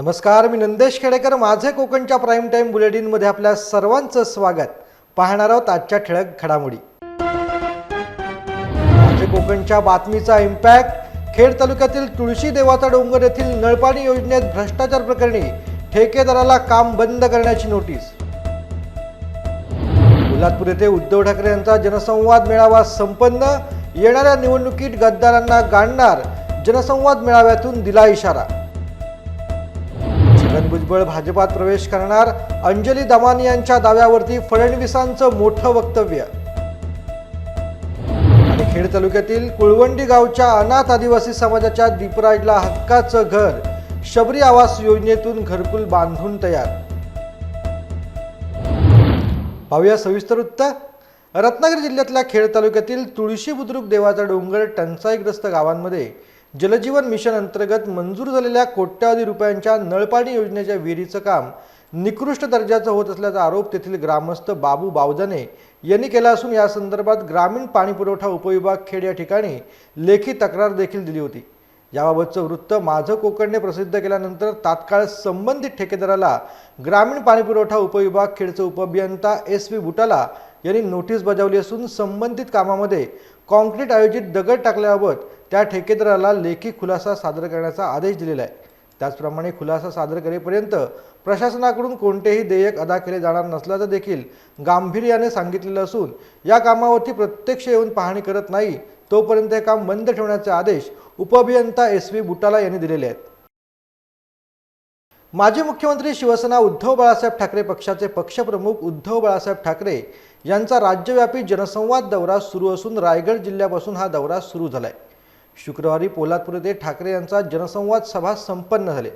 नमस्कार मी नंदेश खेडेकर. माझे कोकणच्या प्राईम टाईम बुलेटिनमध्ये आपल्या सर्वांचं स्वागत. पाहणार आहोत आजच्या ठळक घडामोडी. माझे कोकणच्या बातमीचा इम्पॅक्ट खेड तालुक्यातील तुळशी देवाचा डोंगर येथील नळपाणी योजनेत भ्रष्टाचार प्रकरणी ठेकेदाराला काम बंद करण्याची नोटीस. कोल्हापूर येथे उद्धव ठाकरे यांचा जनसंवाद मेळावा संपन्न. येणाऱ्या निवडणुकीत गद्दारांना गाणणार जनसंवाद मेळाव्यातून दिला इशारा. छगन भुजबळ भाजपात प्रवेश करणार. अंजली दमानी यांच्या दाव्यावरती फडणवीसांचं मोठं वक्तव्य. आणि खेड तालुक्यातील कुळवंडी गावच्या अनाथ आदिवासी समाजाच्या दीपराजला हक्काचं घर. शबरी आवास योजनेतून घरकुल बांधून तयार. पाहूया सविस्तर वृत्त. रत्नागिरी जिल्ह्यातल्या खेड तालुक्यातील तुळशी बुद्रुक देवाचा डोंगर टंचाईग्रस्त गावांमध्ये जलजीवन मिशन अंतर्गत मंजूर झालेल्या कोट्यावधी रुपयांच्या नळपाणी योजनेच्या विहिरीचं काम निकृष्ट दर्जाचं होत असल्याचा आरोप तेथील ग्रामस्थ बाबू बावदाने यांनी केला असून या संदर्भात ग्रामीण पाणीपुरवठा उपविभाग खेड या ठिकाणी लेखी तक्रार देखील दिली होती. याबाबतचं वृत्त माझं कोकणने प्रसिद्ध केल्यानंतर तात्काळ संबंधित ठेकेदाराला ग्रामीण पाणीपुरवठा उपविभाग खेडचे उपअभियंता एस व्ही बुटाला यांनी नोटीस बजावली असून संबंधित कामामध्ये कॉन्क्रीट आयोजित दगड टाकल्याबाबत त्या ठेकेदाराला लेखी खुलासा सादर करण्याचा आदेश दिलेला आहे. त्याचप्रमाणे खुलासा सादर करेपर्यंत प्रशासनाकडून कोणतेही देयक अदा केले जाणार नसल्याचं देखील गांभीर्याने सांगितलेलं असून या कामावरती प्रत्यक्ष येऊन पाहणी करत नाही तोपर्यंत हे काम बंद ठेवण्याचे आदेश उपअभियंता एस व्ही बुटाला यांनी दिलेले आहेत. माजी मुख्यमंत्री शिवसेना उद्धव बाळासाहेब ठाकरे पक्षाचे पक्षप्रमुख उद्धव बाळासाहेब ठाकरे यांचा राज्यव्यापी जनसंवाद दौरा सुरू असून रायगड जिल्ह्यापासून हा दौरा सुरू झाला आहे शुक्रवारी पोलादपूर येथे ठाकरे यांचा जनसंवाद सभा संपन्न झाले.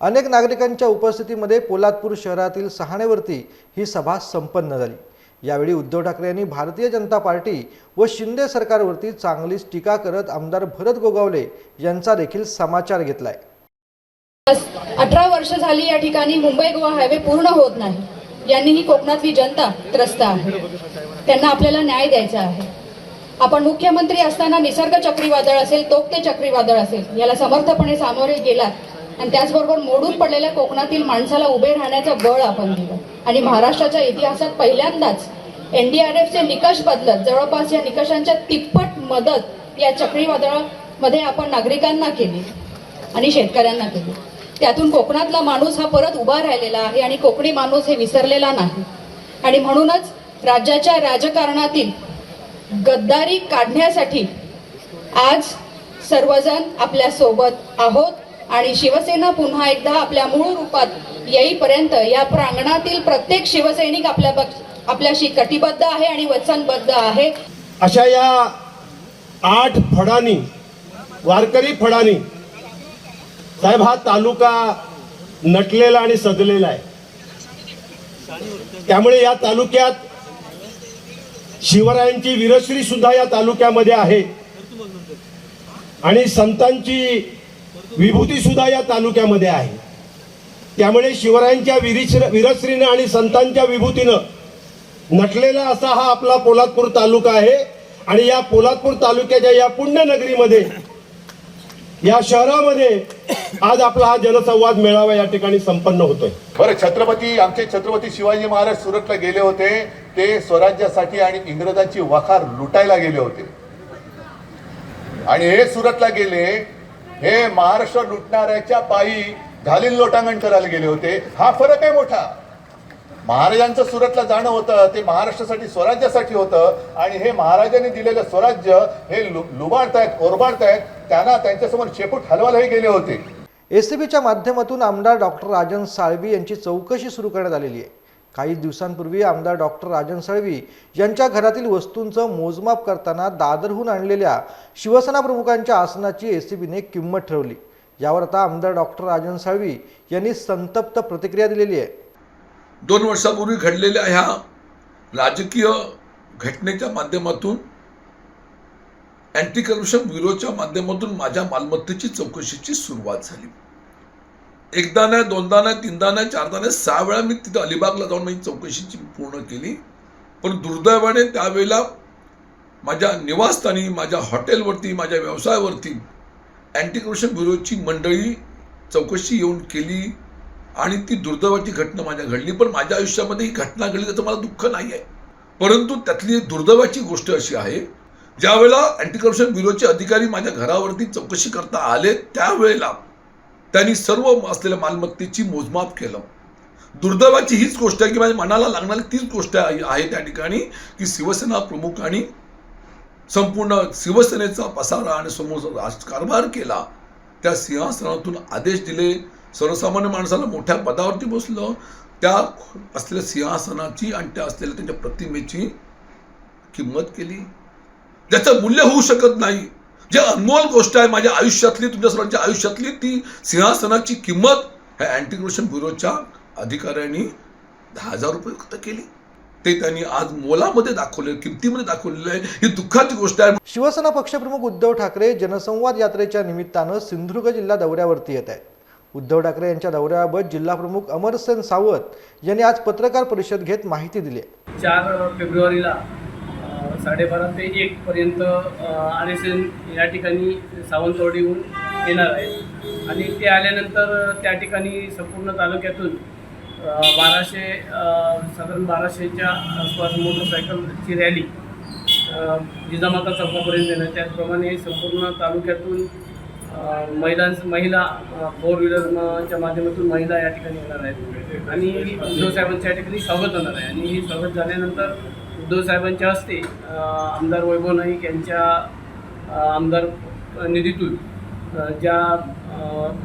अनेक नागरिकांच्या उपस्थितीमध्ये पोलादपूर शहरातील सहाणेवरती ही सभा संपन्न झाली. यावेळी उद्धव ठाकरे यांनी भारतीय जनता पार्टी व शिंदे सरकारवरती चांगलीच टीका करत आमदार भरत गोगावले यांचा देखील समाचार घेतलाय. अठरा वर्ष झाली या ठिकाणी मुंबई गोवा हायवे पूर्ण होत नाही. यांनीही कोकणातली जनता त्रस्त आहे. त्यांना आपल्याला न्याय द्यायचा आहे. आपण मुख्यमंत्री असताना निसर्ग चक्रीवादळ असेल तोक्ते चक्रीवादळ असेल याला समर्थपणे सामोरे गेलात. आणि त्याचबरोबर मोडून पडलेल्या कोकणातील माणसाला उभे राहण्याचं बळ आपण दिलं. आणि महाराष्ट्राच्या इतिहासात पहिल्यांदाच एनडीआरएफचे निकष बदलत जवळपास या निकषांच्या तिप्पट मदत या चक्रीवादळामध्ये आपण नागरिकांना केली आणि शेतकऱ्यांना केली. त्यातून कोकणातला माणूस हा परत उभा राहिलेला आहे आणि कोकणी माणूस हे विसरलेला नाही. आणि म्हणूनच राज्याच्या राजकारणातील गद्दारी काढण्यासाठी आज सर्वजण आपल्यासोबत आहोत आणि शिवसेना पुन्हा एकदा आपल्या मूळ रूपात येईपर्यंत या प्रांगणातील प्रत्येक शिवसैनिक आपल्या आपल्याशी कटिबद्ध आहे आणि वचनबद्ध आहे. अशा या आठ फडानी वारकरी फडानी साहेब हा तालुका नटलेला आणि सजलेला आहे. त्यामुळे या तालुक्यात शिवरायांची वीरश्री सुद्धा या तालुक्यामध्ये आहे. आणि संतांची विभूती सुद्धा या तालुक्यामध्ये आहे. त्यामुळे शिवरायांच्या वीरश्र वीरश्रीनं आणि संतांच्या विभूतीनं नटलेला असा हा आपला पोलादपूर तालुका आहे. आणि या पोलादपूर तालुक्याच्या या पुण्यनगरीमध्ये या शहरामध्ये आज आपला हा जनसंवाद मेळावा या ठिकाणी संपन्न होतोय. बरं छत्रपती आमचे छत्रपती शिवाजी महाराज सुरतला गेले होते. ते स्वराज्यासाठी आणि इंग्रजांची वखार लुटायला गेले होते. आणि हे सुरतला गेले हे महाराष्ट्र लुटणाऱ्याच्या पायी घालील लोटांगण करायला गेले होते. हा फरक आहे मोठा. महाराजांचं सुरतला जाणं होतं ते महाराष्ट्रासाठी स्वराज्यासाठी होतं. आणि हे महाराजांनी दिलेलं स्वराज्य हे लु लुबाडतायत ओरबाडतायत त्यांना त्यांच्यासमोर शेपूट हलवायलाही गेले होते. एसीबीच्या माध्यमातून आमदार डॉक्टर राजन साळवी यांची चौकशी सुरू करण्यात आलेली आहे. काही दिवसांपूर्वी आमदार डॉक्टर राजन साळवी यांच्या घरातील वस्तूंचं मोजमाप करताना दादरहून आणलेल्या शिवसेना प्रमुखांच्या आसनाची एसीबीने किंमत ठरवली. यावर आता आमदार डॉक्टर राजन साळवी यांनी संतप्त प्रतिक्रिया दिलेली आहे. दोन वर्षापूर्वी घडलेल्या ह्या राजकीय घटनेच्या माध्यमातून अँटी करप्शन ब्युरोच्या माध्यमातून माझ्या मालमत्तेची चौकशीची सुरुवात झाली. एकदा नाही दोनदा नाही तीनदा नाही चारदा नाही सहा वेळा मी तिथं अलिबागला जाऊन माझी चौकशीची पूर्ण केली. पण दुर्दैवाने त्यावेळेला माझ्या निवासस्थानी माझ्या हॉटेलवरती माझ्या व्यवसायावरती अँटी करप्शन ब्युरोची मंडळी चौकशी येऊन केली. आणि ती दुर्दैवाची घटना माझ्या घडली पण माझ्या आयुष्यामध्ये ही घटना घडली त्याचं मला दुःख नाही आहे परंतु त्यातली दुर्दैवाची गोष्ट अशी आहे ज्यावेळेला अँटी करप्शन ब्युरोचे अधिकारी माझ्या घरावरती चौकशी करता आले त्यावेळेला त्यांनी सर्व असलेल्या मालमत्तेची मोजमाप केलं. दुर्दैवाची हीच गोष्ट आहे की माझ्या मनाला लागणारी तीच गोष्ट आहे आहे त्या ठिकाणी की शिवसेना प्रमुखांनी संपूर्ण शिवसेनेचा पसारा आणि समोर राजकारभार केला. त्या सिंहासनातून आदेश दिले सर्वसामान्य माणसाला मोठ्या पदावरती बसलं त्या असलेल्या सिंहासनाची आणि त्या असलेल्या त्यांच्या प्रतिमेची किंमत केली. ज्याचं मूल्य होऊ शकत नाही. जे अनमोल गोष्ट आहे माझ्या आयुष्यातली तुमच्या सर्वांच्या आयुष्यातली ती सिंहासनाची किंमत ह्या अँटी करप्शन ब्युरोच्या अधिकाऱ्यांनी दहा हजार रुपये फक्त केली. ते त्यांनी आज मोलामध्ये दाखवले किमतीमध्ये दाखवलेलं आहे. ही दुःखाची गोष्ट आहे. शिवसेना पक्षप्रमुख उद्धव ठाकरे जनसंवाद यात्रेच्या निमित्तानं सिंधुदुर्ग जिल्हा दौऱ्यावरती येत आहेत. उद्धव ठाकरे यांच्या दौऱ्याबाबत जिल्हाप्रमुख अमरसेन सावंत यांनी आज पत्रकार परिषद घेत माहिती दिली. चार फेब्रुवारीला साडेबारा ते एकपर्यंत आर एस एन या ठिकाणी सावंतवाडीहून येणार आहे आणि ते आल्यानंतर त्या ठिकाणी संपूर्ण तालुक्यातून बाराशे साधारण बाराशेच्या आसपास मोटरसायकलची रॅली जिजामाता चौकापर्यंत येणार. त्याचप्रमाणे संपूर्ण तालुक्यातून महिलांस महिला फोर व्हीलरच्या माध्यमातून महिला या ठिकाणी येणार आहेत. आणि उद्धव साहेबांच्या या ठिकाणी स्वागत होणार आहे. आणि हे स्वागत झाल्यानंतर उद्धव साहेबांच्या हस्ते आमदार वैभव नाईक यांच्या आमदार निधीतून ज्या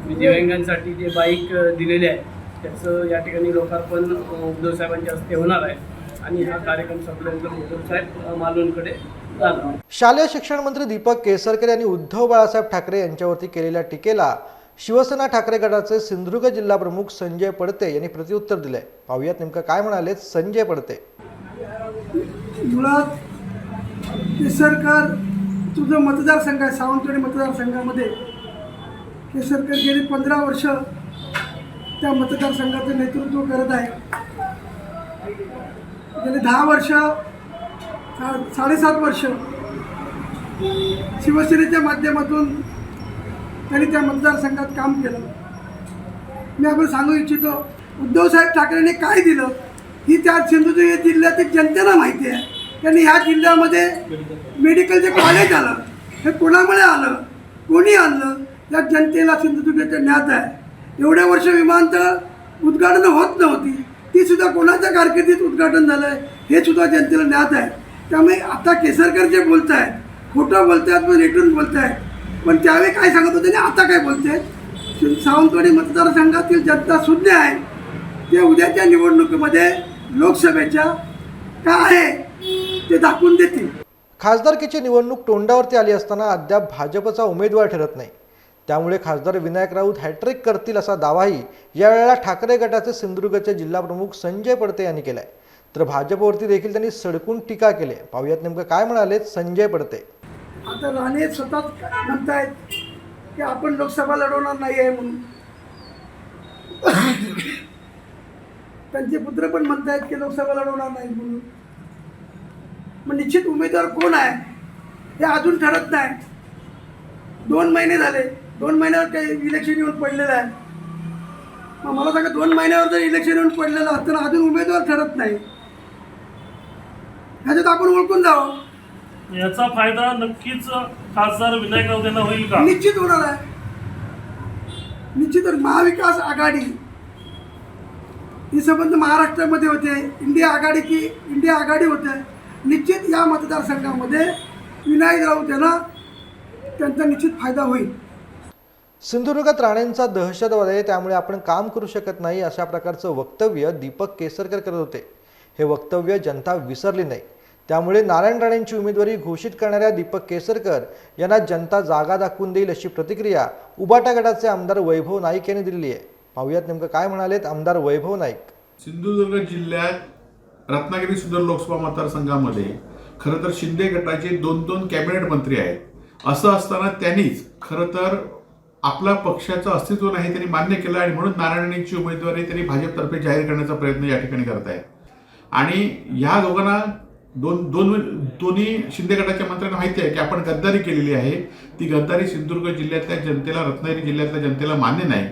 दिव्यांगांसाठी जे बाईक दिलेले आहे त्याचं या ठिकाणी लोकार्पण उद्धव साहेबांच्या हस्ते होणार आहे. आणि हा कार्यक्रम संपल्यानंतर उद्धव साहेब मालवणकडे शालेय शिक्षण मंत्री दीपक केसरकर यांनी उद्धव बाळासाहेब ठाकरे यांच्यावरती केलेल्या टीकेला शिवसेना ठाकरे गटाचे सिंधुदुर्ग जिल्हा प्रमुख संजय पडते यांनी प्रत्युत्तर दिलंय. पाहुयात नेमकं काय म्हणाले संजय पडते. मुळात केसरकर तुझं मतदारसंघ आहे सावंतवाडी मतदारसंघामध्ये. केसरकर गेली पंधरा वर्ष त्या मतदारसंघाचं नेतृत्व करत आहे. गेले दहा वर्ष साडेसात वर्ष. शिवसेनेच्या माध्यमातून त्यांनी त्या मतदारसंघात काम केलं. मी आपण सांगू इच्छितो उद्धवसाहेब ठाकरेंनी काय दिलं? ही त्या सिंधुदुर्ग जिल्ह्यातील जनतेला माहिती आहे. त्यांनी ह्या जिल्ह्यामध्ये मेडिकलचे कॉलेज आलं हे कोणामुळे आलं? कोणी आणलं? या जनतेला सिंधुदुर्गाच्या ज्ञात आहे. एवढ्या वर्ष विमानतळ उद्घाटन होत नव्हती. ती सुद्धा कोणाच्या कारकिर्दीत उद्घाटन झालं आहे हे सुद्धा जनतेला ज्ञात आहे. त्यामुळे आता केसरकर जे बोलत आहेत खोटं बोलत आहेत मग रेटून बोलत आहेत पण त्यावेळी काय सांगत होते आणि आता काय बोलत आहेत सावंतवाडी मतदारसंघातील जनता शून्य आहे. ते उद्याच्या निवडणुकीमध्ये लोकसभेच्या काय आहे ते दाखवून देतील. खासदारकीची निवडणूक तोंडावरती आली असताना अद्याप भाजपचा उमेदवार ठरत नाही. त्यामुळे खासदार विनायक राऊत हॅट्रिक करतील असा दावाही यावेळेला ठाकरे गटाचे सिंधुदुर्गचे जिल्हाप्रमुख संजय पडते यांनी केला आहे तर भाजपवरती देखील त्यांनी सडकून टीका केली. आहे. पाहुयात नेमकं काय म्हणाले संजय पडते. आता राणे स्वतःच म्हणतायत की आपण लोकसभा लढवणार नाही आहे म्हणून. त्यांचे पुत्र पण म्हणतायत की लोकसभा लढवणार नाही म्हणून. मग निश्चित उमेदवार कोण आहे हे अजून ठरत नाही. दोन महिने झाले. दोन महिन्यावर काही इलेक्शन येऊन पडलेलं आहे. मग मला सांगा दोन महिन्यावर जर इलेक्शन येऊन पडलेलं असताना तर अजून उमेदवार ठरत नाही. ह्याच्यात आपण ओळखून जावं. याचा फायदा नक्कीच खासदार विनायक राऊत यांना होईल का? निश्चित होणार आहे. निश्चित महाविकास आघाडी. हे संबंध महाराष्ट्रामध्ये होते. इंडिया आघाडी की इंडिया आघाडी होते. निश्चित या मतदारसंघामध्ये विनायक राऊत यांना त्यांचा निश्चित फायदा होईल. सिंधुदुर्गात राणेंचा दहशतवाद आहे त्यामुळे आपण काम करू शकत नाही अशा प्रकारचं वक्तव्य दीपक केसरकर करत होते. हे वक्तव्य जनता विसरली नाही. त्यामुळे नारायण राणेंची उमेदवारी घोषित करणाऱ्या दीपक केसरकर यांना जनता जागा दाखवून देईल अशी प्रतिक्रिया उबाटा गटाचे आमदार वैभव नाईक यांनी दिली आहे. पाहुयात नेमकं काय म्हणालेत आमदार वैभव नाईक. सिंधुदुर्ग जिल्ह्यात रत्नागिरी सुंदर लोकसभा मतदारसंघामध्ये खरं तर शिंदे गटाचे दोन दोन कॅबिनेट मंत्री आहेत. असं असताना त्यांनीच खरं तर आपला पक्षाचं अस्तित्व नाही त्यांनी मान्य केलं आणि म्हणून नारायणची उमेदवारी त्यांनी भाजपतर्फे जाहीर करण्याचा प्रयत्न या ठिकाणी करत आहेत आणि ह्या दोघांना दोन दोन दोन्ही शिंदे गटाच्या मंत्र्यांना माहिती आहे की आपण गद्दारी केलेली आहे. ती गद्दारी सिंधुदुर्ग जिल्ह्यातल्या जनतेला रत्नागिरी जिल्ह्यातल्या जनतेला मान्य नाही.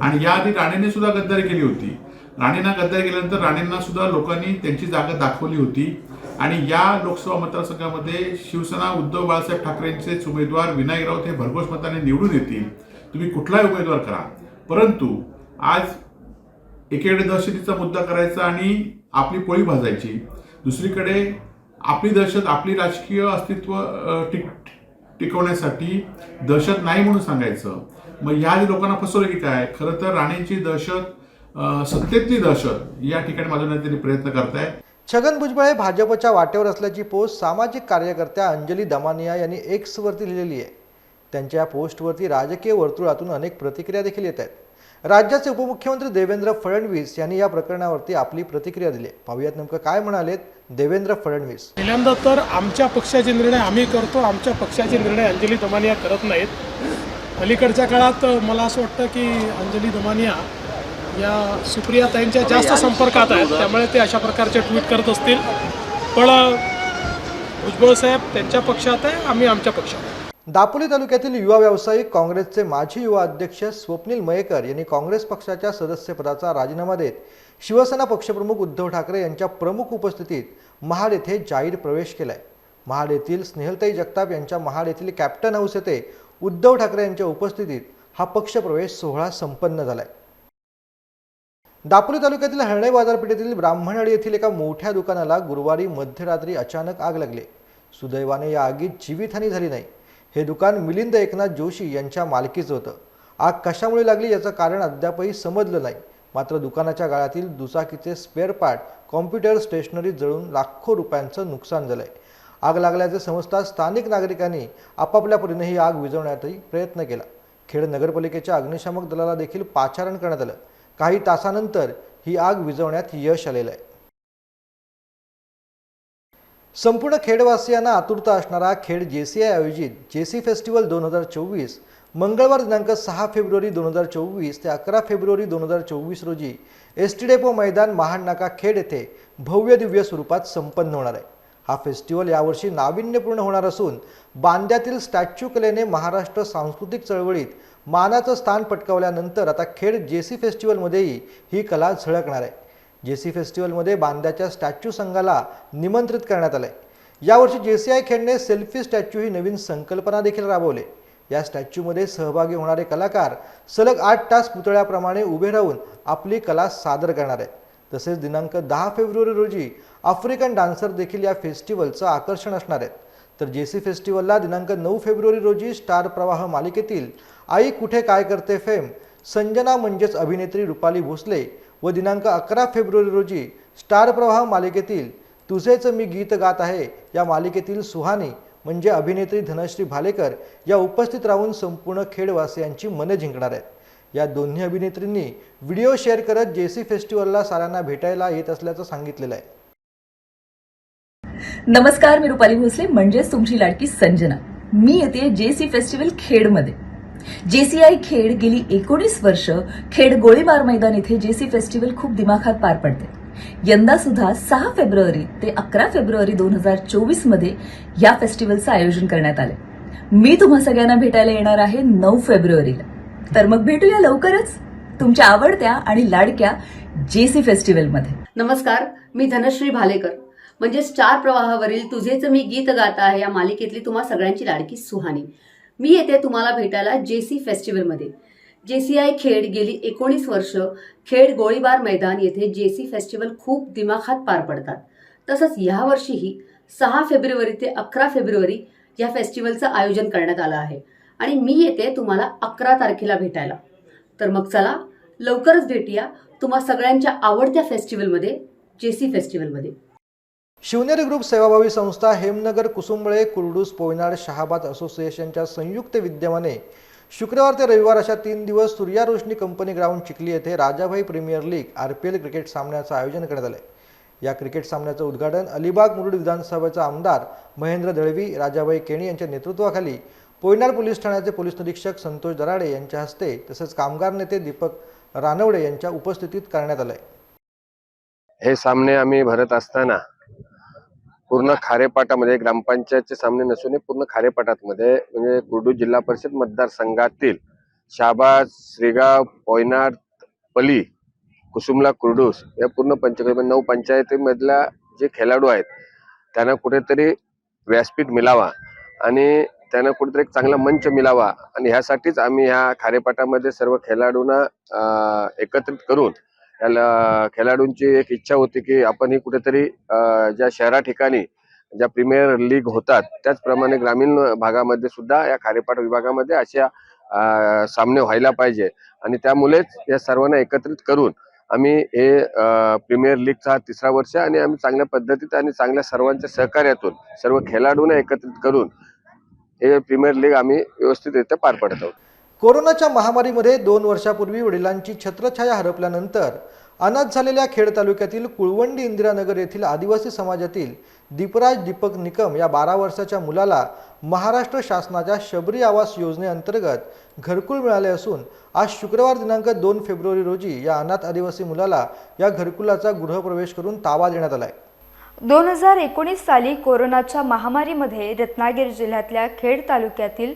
आणि याआधी राणेने सुद्धा गद्दारी केली होती. राणेंना गद्दारी केल्यानंतर राणेंना सुद्धा लोकांनी त्यांची जागा दाखवली होती. आणि या लोकसभा मतदारसंघामध्ये शिवसेना उद्धव बाळासाहेब ठाकरेंचेच उमेदवार विनायक राऊत हे भरघोस मताने निवडून येतील. तुम्ही कुठलाही उमेदवार करा. परंतु आज एकेकडे दहशतीचा मुद्दा करायचा आणि आपली पोळी भाजायची. दुसरीकडे आपली दहशत आपली राजकीय अस्तित्व टिक टिकवण्यासाठी दहशत नाही म्हणून सांगायचं. मग ह्या लोकांना फसवलं की काय? खरं तर राणेंची दहशत सत्तेतली दहशत या ठिकाणी माझ्या त्यांनी प्रयत्न करताय छगन भुजबळ हे भाजपच्या वाटेवर असल्याची पोस्ट सामाजिक कार्यकर्त्या अंजली दमानिया यांनी एक्सवरती लिहिलेली आहे. त्यांच्या या पोस्टवरती राजकीय वर्तुळातून अनेक प्रतिक्रिया देखील येत आहेत. राज्याचे उपमुख्यमंत्री देवेंद्र फडणवीस यांनी या प्रकरणावरती आपली प्रतिक्रिया दिली. आहे पाहूयात नेमकं काय म्हणालेत देवेंद्र फडणवीस. पहिल्यांदा तर आमच्या पक्षाचे निर्णय आम्ही करतो. आमच्या पक्षाचे निर्णय अंजली दमानिया करत नाहीत. अलीकडच्या काळात मला असं वाटतं की अंजली दमानिया या सुप्रियाताईंच्या जास्त संपर्कात आहेत. त्यामुळे ते अशा प्रकारचे ट्विट करत असतील. पण भुजबळ साहेब त्यांच्या पक्षात आहे आम्ही आमच्या पक्षात आहे. दापोली तालुक्यातील युवा व्यावसायिक काँग्रेसचे माजी युवा अध्यक्ष स्वप्नील मयेकर यांनी काँग्रेस पक्षाच्या सदस्यपदाचा राजीनामा देत शिवसेना पक्षप्रमुख उद्धव ठाकरे यांच्या प्रमुख उपस्थितीत महाड येथे जाहीर प्रवेश केलाय. महाड येथील स्नेहलताई जगताप यांच्या महाड येथील कॅप्टन हाऊस येथे उद्धव ठाकरे यांच्या उपस्थितीत हा पक्षप्रवेश सोहळा संपन्न झालाय. दापोली तालुक्यातील हरणे बाजारपेठेतील ब्राह्मणवाडी येथील एका मोठ्या दुकानाला गुरुवारी मध्यरात्री अचानक आग लागली. सुदैवाने या आगीत जीवितहानी झाली नाही. हे दुकान मिलिंद एकनाथ जोशी यांच्या मालकीचं होतं. आग कशामुळे लागली याचं कारण अद्यापही समजलं नाही. मात्र दुकानाच्या गाळ्यातील दुचाकीचे स्पेअर पार्ट कॉम्प्युटर स्टेशनरी जळून लाखो रुपयांचं नुकसान झालंय. आग लागल्याचे समजताच स्थानिक नागरिकांनी आपापल्या परीने ही आग विझवण्यातही प्रयत्न केला. खेड नगरपालिकेच्या अग्निशामक दलाला देखील पाचारण करण्यात आलं. काही तासानंतर ही आग विझवण्यात यश आलेलं आहे. संपूर्ण खेडवासियांना आतुरता असणारा खेड जेसीआय आयोजित जेसी फेस्टिवल दोन हजार चोवीस मंगळवार दिनांक सहा फेब्रुवारी दोन हजार चोवीस ते अकरा फेब्रुवारी दोन हजार चोवीस रोजी एस टी डेपो मैदान महाड नाका खेड येथे भव्य दिव्य स्वरूपात संपन्न होणार आहे. हा फेस्टिवल यावर्षी नाविन्यपूर्ण होणार असून बांद्यातील स्टॅच्यू कलेने महाराष्ट्र सांस्कृतिक चळवळीत मानाचं स्थान पटकावल्यानंतर आता खेड जेसी फेस्टिवलमध्येही ही कला झळकणार आहे. जेसी फेस्टिवलमध्ये बांद्याच्या स्टॅच्यू संघाला निमंत्रित करण्यात आलं आहे यावर्षी जेसीआय खेडने सेल्फी स्टॅच्यू ही नवीन संकल्पना देखील राबवले. या स्टॅच्यूमध्ये सहभागी होणारे कलाकार सलग आठ तास पुतळ्याप्रमाणे उभे राहून आपली कला सादर करणार आहेत. तसेच दिनांक दहा फेब्रुवारी रोजी आफ्रिकन डान्सर देखील या फेस्टिवलचं आकर्षण असणार आहेत. तर जेसी फेस्टिवलला दिनांक नऊ फेब्रुवारी रोजी स्टार प्रवाह मालिकेतील आई कुठे काय करते फेम संजना म्हणजेच अभिनेत्री रुपाली भोसले व दिनांक अकरा फेब्रुवारी रोजी स्टार प्रवाह मालिकेतील तुझेच मी गीत गात आहे या मालिकेतील सुहानी म्हणजे अभिनेत्री धनश्री भालेकर या उपस्थित राहून संपूर्ण खेडवासियांची मने जिंकणार आहेत. या दोन्ही अभिनेत्रींनी व्हिडिओ शेअर करत जेसी फेस्टिवलला साऱ्यांना भेटायला येत असल्याचं सांगितलेलं आहे. नमस्कार मी रुपाली भोसले म्हणजेच तुमची लाडकी संजना. मी येते जेसी फेस्टिवल खेडमध्ये. जेसीआय खेड गेली एकोणीस वर्ष खेड गोळीबार मैदान इथे जेसी फेस्टिवल खूप दिमाखात पार पडते. यंदा सुद्धा सहा फेब्रुवारी ते अकरा फेब्रुवारी दोन हजार चोवीसमध्ये या फेस्टिवलचं आयोजन करण्यात आले. मी तुम्हा सगळ्यांना भेटायला येणार आहे नऊ फेब्रुवारीला. तर मग भेटूया लवकरच. तुमच्या आवडत्या आणि लाडक्या जेसी फेस्टिवलमध्ये. नमस्कार मी धनश्री भालेकर. म्हणजे स्टार प्रवाहावरील तुझेच मी गीत गाता आहे या मालिकेतली तुम्हा सगळ्यांची लाडकी सुहानी. मी येते तुम्हाला भेटायला जेसी फेस्टिवलमध्ये जेसीआय खेड गेली एकोणीस वर्ष. खेड गोळीबार मैदान येथे जेसी फेस्टिवल खूप दिमाखात पार पडतात. तसंच यावर्षीही सहा फेब्रुवारी ते अकरा फेब्रुवारी या फेस्टिवलचं आयोजन करण्यात आलं आहे. आणि मी येते तुम्हाला अकरा तारखेला भेटायला. तर मग चला लवकरच भेटूया तुम्हा सगळ्यांच्या आवडत्या फेस्टिवलमध्ये जेसी फेस्टिवलमध्ये शिवनेरी ग्रुप सेवाभावी संस्था हेमनगर कुसुंबळे कुर्डूस पोयनाड शहाबाद असोसिएशनच्या संयुक्त विद्यमाने शुक्रवार ते रविवार अशा तीन दिवस सूर्या रोशनी कंपनी ग्राउंड चिखली येथे Rajabhai premier league R P L cricket सामन्याचं आयोजन करण्यात आलं या क्रिकेट सामन्याचं उद्घाटन अलिबाग मुरुड विधानसभेचा आमदार महेंद्र दळवी राजाभाई केणी यांच्या नेतृत्वाखाली पोयनाड पोलीस ठाण्याचे पोलीस निरीक्षक संतोष दराडे यांच्या हस्ते तसेच कामगार नेते दीपक रानवडे यांच्या उपस्थितीत करण्यात आलंय. हे सामने आम्ही भरत असताना पूर्ण खारेपाटामध्ये ग्रामपंचायतचे सामने नसून पूर्ण खारेपाटामध्ये म्हणजे कुर्डू जिल्हा परिषद मतदारसंघातील शहाबाज श्रीगाव पोयनाड पली कुसुमला कुर्डूस या पूर्ण पंचायत नऊ पंचायतीमधल्या जे खेळाडू आहेत त्यांना कुठेतरी व्यासपीठ मिळावा आणि त्यांना कुठेतरी एक चांगला मंच मिळावा आणि ह्यासाठीच आम्ही ह्या खारेपाटामध्ये सर्व खेळाडूंना एकत्रित करून त्याला खेळाडूंची एक इच्छा होती की आपण ही कुठेतरी ज्या शहरा ठिकाणी ज्या प्रीमियर लीग होतात त्याचप्रमाणे ग्रामीण भागामध्ये सुद्धा या खारेपाट विभागामध्ये अशा सामने व्हायला पाहिजे. आणि त्यामुळेच या सर्वांना एकत्रित करून आम्ही हे प्रीमियर लीगचा हा तिसरा वर्ष आणि आम्ही चांगल्या पद्धतीत आणि चांगल्या सर्वांच्या सहकार्यातून सर्व खेळाडूंना एकत्रित करून हे प्रीमियर लीग आम्ही व्यवस्थितरित्या पार पाडत आहोत. कोरोनाच्या महामारीमध्ये दोन वर्षापूर्वी वडिलांची छत्रछाया हरपल्यानंतर अनाथ झालेल्या खेड तालुक्यातील कुळवंडी इंदिरानगर येथील आदिवासी समाजातील दीपराज दीपक निकम या बारा वर्षाच्या मुलाला महाराष्ट्र शासनाच्या शबरी आवास योजनेअंतर्गत घरकुल मिळाले असून आज शुक्रवार दिनांक दोन फेब्रुवारी रोजी या अनाथ आदिवासी मुलाला या घरकुलाचा गृहप्रवेश करून ताबा देण्यात आलाय. दोन हजार एकोणीस साली कोरोनाच्या महामारीमध्ये रत्नागिरी जिल्ह्यातल्या खेड तालुक्यातील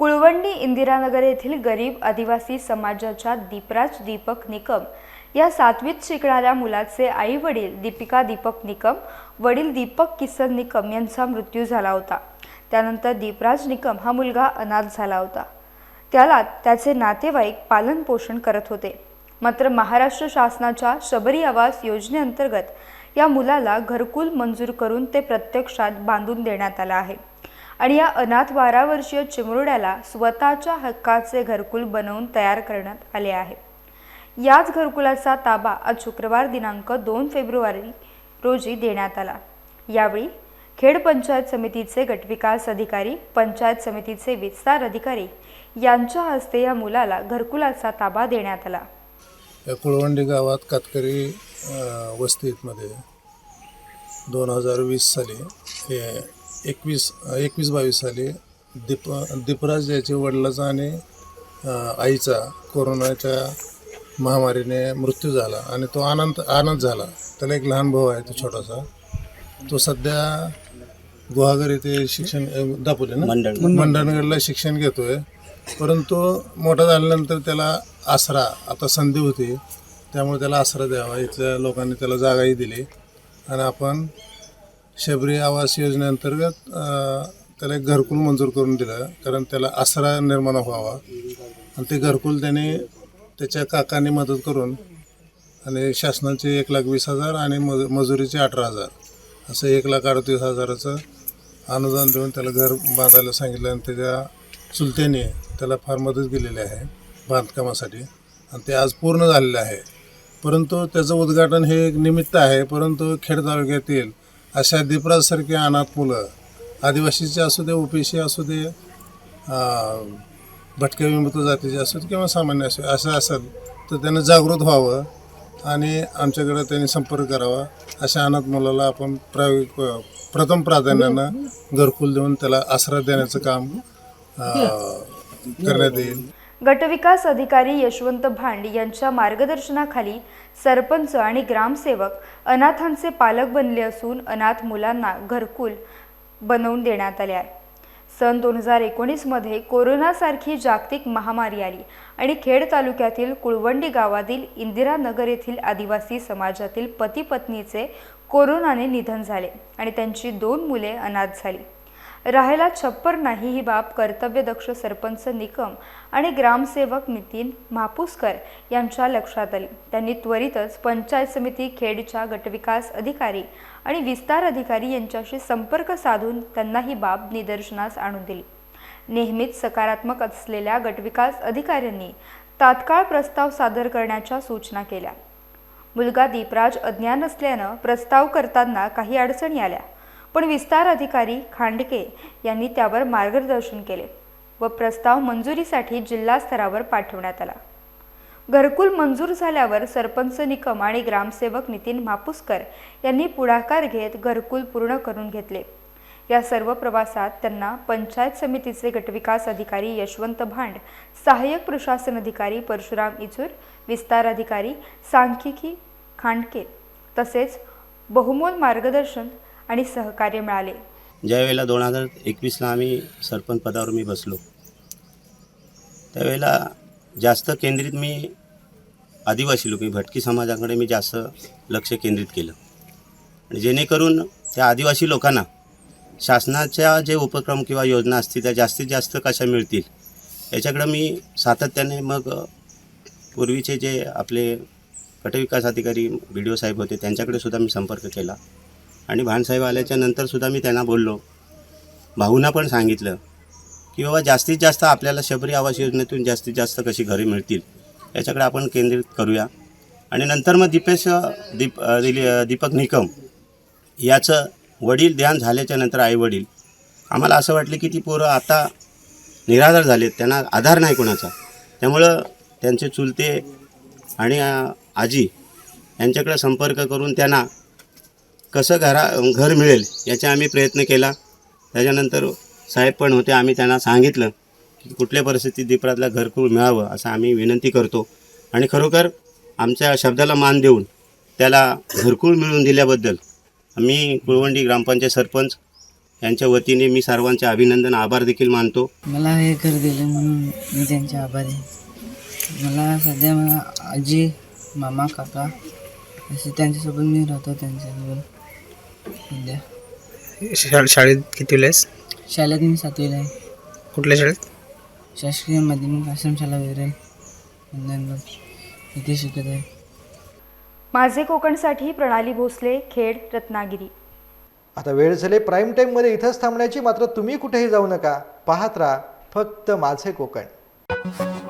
कुळवंडी इंदिरानगर येथील गरीब आदिवासी समाजाच्या दीपराज दीपक निकम या सातवीत शिकणाऱ्या मुलाचे आई वडील दीपिका दीपक निकम वडील दीपक किसन निकम यांचा मृत्यू झाला होता. त्यानंतर दीपराज निकम हा मुलगा अनाथ झाला होता. त्याला त्याचे नातेवाईक पालन पोषण करत होते. मात्र महाराष्ट्र शासनाच्या शबरी आवास योजनेअंतर्गत या मुलाला घरकुल मंजूर करून ते प्रत्यक्षात बांधून देण्यात आलं आहे. आणि या अनाथ बारा वर्षीय चिमुरड्याला स्वतःच्या हक्काचे घरकुल बनवून तयार करण्यात आले आहे. याच घरकुलाचा ताबा आज शुक्रवार दिनांक दोन फेब्रुवारी रोजी देण्यात आला. यावेळी खेड पंचायत समितीचे गटविकास अधिकारी पंचायत समितीचे विस्तार अधिकारी यांच्या हस्ते या मुलाला घरकुलाचा ताबा देण्यात आला. या कुळवंडी गावात कातकरी वस्तीमध्ये दोन हजार वीस साली हे एकवीस एकवीस बावीस साली दीप दीपराज याच्या वडिलाचा आणि आईचा कोरोनाच्या महामारीने मृत्यू झाला आणि तो आनंद आनंद झाला. त्याला एक लहान भाऊ आहे तो छोटासा. तो सध्या गुहागर येथे शिक्षण दापोली ना? मंडणगडला शिक्षण घेतोय. परंतु मोठा झाल्यानंतर त्याला आसरा आता संधी होती. त्यामुळे त्याला आसरा द्यावा. इथल्या लोकांनी त्याला जागाही दिली. आणि आपण शबरी आवास योजनेअंतर्गत त्याला एक घरकुल मंजूर करून दिलं कारण त्याला आसरा निर्माण व्हावा. आणि ते घरकुल त्याने त्याच्या काकांनी मदत करून आणि शासनाचे एक लाख वीस हजार आणि मज मजुरीचे अठरा हजार असं एक लाख अडतीस हजाराचं अनुदान देऊन त्याला घर बांधायला सांगितलं आणि त्याच्या चुलत्याने त्याला फार मदत केलेली आहे बांधकामासाठी. आणि ते आज पूर्ण झालेलं आहे. परंतु त्याचं उद्घाटन हे एक निमित्त आहे परंतु खेड तालुक्यातील अशा दीपराजसारखी अनाथ मुलं आदिवासीचे असू दे ओबीसी असू दे अं, भटक्या विमुक्त जातीचे असू दे किंवा सामान्य असू असं असेल तर त्यानं जागृत व्हावं आणि आमच्याकडे त्यांनी संपर्क करावा. अशा अनाथ मुलाला आपण प्राय प्रथम प्राधान्यानं घरकुल देऊन त्याला आसरा देण्याचं काम करण्यात येईल. गटविकास अधिकारी यशवंत भांड यांच्या मार्गदर्शनाखाली सरपंच आणि ग्रामसेवक अनाथांचे पालक बनले असून अनाथ मुलांना घरकुल बनवून देण्यात आले आहे. सन दोन हजार एकोणीसमध्ये कोरोनासारखी जागतिक महामारी आली आणि खेड तालुक्यातील कुळवंडी गावातील इंदिरानगर येथील आदिवासी समाजातील पती पत्नीचे कोरोनाने निधन झाले आणि त्यांची दोन मुले अनाथ झाली. राहायला छप्पर नाही ही बाब कर्तव्यदक्ष सरपंच निकम आणि ग्रामसेवक नितीन म्हापुसकर यांच्या लक्षात आली. त्यांनी त्वरितच पंचायत समिती खेडच्या गटविकास अधिकारी आणि विस्तार अधिकारी यांच्याशी संपर्क साधून त्यांना ही बाब निदर्शनास आणून दिली. नेहमीच सकारात्मक असलेल्या गटविकास अधिकाऱ्यांनी तात्काळ प्रस्ताव सादर करण्याच्या सूचना केल्या. मुलगा दीपराज अज्ञान असल्यानं प्रस्ताव करताना काही अडचणी आल्या. पण विस्तार अधिकारी खांडके यांनी त्यावर मार्गदर्शन केले व प्रस्ताव मंजुरीसाठी जिल्हा स्तरावर पाठवण्यात आला. घरकुल मंजूर झाल्यावर सरपंच निकम आणि ग्रामसेवक नितीन मापुसकर यांनी पुढाकार घेत घरकुल पूर्ण करून घेतले. या सर्व प्रवासात त्यांना पंचायत समितीचे गटविकास अधिकारी यशवंत भांड सहाय्यक प्रशासन अधिकारी परशुराम इचूर विस्तार अधिकारी सांख्यिकी खांडके तसेच बहुमोल मार्गदर्शन आणि सहकार्य मिळाले. ज्यावेळेला दोन हजार एकवीसला आम्ही सरपंच पदावर मी बसलो त्यावेळेला जास्त केंद्रित मी आदिवासी लोक मी भटकी समाजाकडे मी जास्त लक्ष केंद्रित केलं. आणि जेणेकरून त्या आदिवासी लोकांना शासनाच्या जे उपक्रम किंवा योजना असतील त्या जास्तीत जास्त कशा मिळतील याच्याकडं मी सातत्याने मग पूर्वीचे जे आपले गटविकास अधिकारी बी डी ओ साहेब होते त्यांच्याकडे सुद्धा मी संपर्क केला. आणि भानसाहेब आल्याच्या नंतरसुद्धा मी त्यांना बोललो. भाऊंना पण सांगितलं की बाबा जास्तीत जास्त आपल्याला शबरी आवास योजनेतून जास्तीत जास्त कशी घरे मिळतील याच्याकडे आपण केंद्रित करूया. आणि नंतर मग दीपेश दीप दिली- दीपक निकम याचं वडील ध्यान झाल्याच्यानंतर आईवडील आम्हाला असं वाटलं की ती पोरं आता निराधार झालेत त्यांना आधार नाही कोणाचा. त्यामुळं त्यांचे चुलते आणि आजी यांच्याकडे संपर्क करून त्यांना कसं घरा घर मिळेल याचा आम्ही प्रयत्न केला. त्याच्यानंतर साहेब पण होते आम्ही त्यांना सांगितलं की कुठल्या परिस्थितीत दीपरातला घरकुल मिळावं असं आम्ही विनंती करतो. आणि खरोखर आमच्या शब्दाला मान देऊन त्याला घरकुल मिळवून दिल्याबद्दल मी कुळवंडी ग्रामपंचायत सरपंच यांच्या वतीने मी सर्वांचे अभिनंदन आभार देखील मानतो. मला हे घर दिलं म्हणून मी त्यांचे आभारी आहे. मला सध्या मला आजी मामा काका असे त्यांच्यासोबत मी राहतो त्यांच्यासोबत सध्या शाळेत किती वेळेस? शाळेत मी सातवीला आहे. कुठल्या शाळेत? शासकीय माध्यमिक आश्रमशाला वगैरे. इथे शिकत आहे. माझे कोकणसाठी प्रणाली भोसले खेड रत्नागिरी. आता वेळ झाले प्राईम टाईममध्ये इथंच थांबण्याची मात्र तुम्ही कुठेही जाऊ नका. पाहत राहा फक्त माझे कोकण.